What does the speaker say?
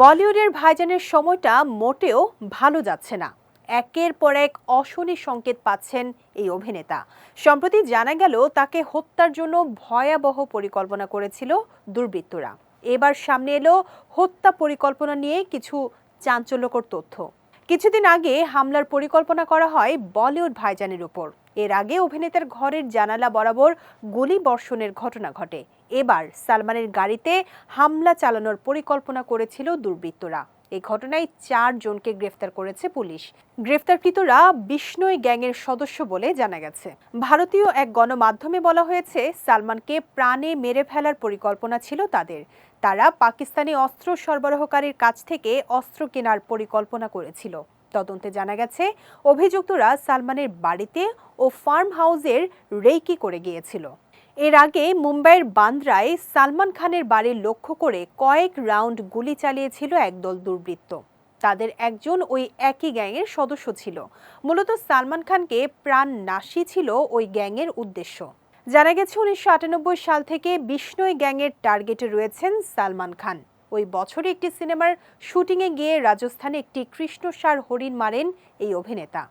বলিউডের ভাইজানের সময়টা মোটেও ভালো যাচ্ছে না। একের পর এক অশনি সংকেত পাচ্ছেন এই অভিনেতা। সম্প্রতি জানা গেল, তাকে হত্যার জন্য ভয়াবহ পরিকল্পনা করেছিল দুর্বৃত্তরা। এবার সামনে এলো হত্যা পরিকল্পনা নিয়ে কিছু চাঞ্চল্যকর তথ্য। কিছুদিন আগে হামলার পরিকল্পনা করা হয় বলিউড ভাইজানের উপর। এর আগে অভিনেতার ঘরের জানালা বরাবর গুলি বর্ষণের ঘটনা ঘটে। এবার সালমানের গাড়িতে হামলা চালানোর পরিকল্পনা করেছিল দুর্বৃত্তরা। এই ঘটনায় চার জনকে গ্রেফতার করেছে পুলিশ। গ্রেফতারকৃতরা বিষ্ণই গ্যাংয়ের সদস্য বলে জানা গেছে। ভারতীয় এক গণমাধ্যমে বলা হয়েছে, সালমানকে প্রাণে মেরে ফেলার পরিকল্পনা ছিল তাদের। তারা পাকিস্তানি অস্ত্র সরবরাহকারীর কাছ থেকে অস্ত্র কেনার পরিকল্পনা করেছিল। তদন্তে জানা গেছে, অভিযুক্তরা সালমানের বাড়িতে ও ফার্ম হাউসের রেইকি করে গিয়েছিল। এর আগে মুম্বাইয়ের বান্দ্রায় সালমান খানের বাড়ি লক্ষ্য করে কয়েক রাউন্ড গুলি চালিয়েছিল একদল দুর্বৃত্ত। তাদের একজন ওই একই গ্যাংয়ের সদস্য ছিল। মূলত সালমান খানকে প্রাণ নাশি ছিল ওই গ্যাংয়ের উদ্দেশ্য। জানা গেছে, উনিশশো আটানব্বই সাল থেকে বিষ্ণই গ্যাংয়ের টার্গেটে রয়েছেন সালমান খান। ওই বছরে একটি সিনেমার শুটিংয়ে গিয়ে রাজস্থানে একটি কৃষ্ণসার হরিণ মারেন এই অভিনেতা।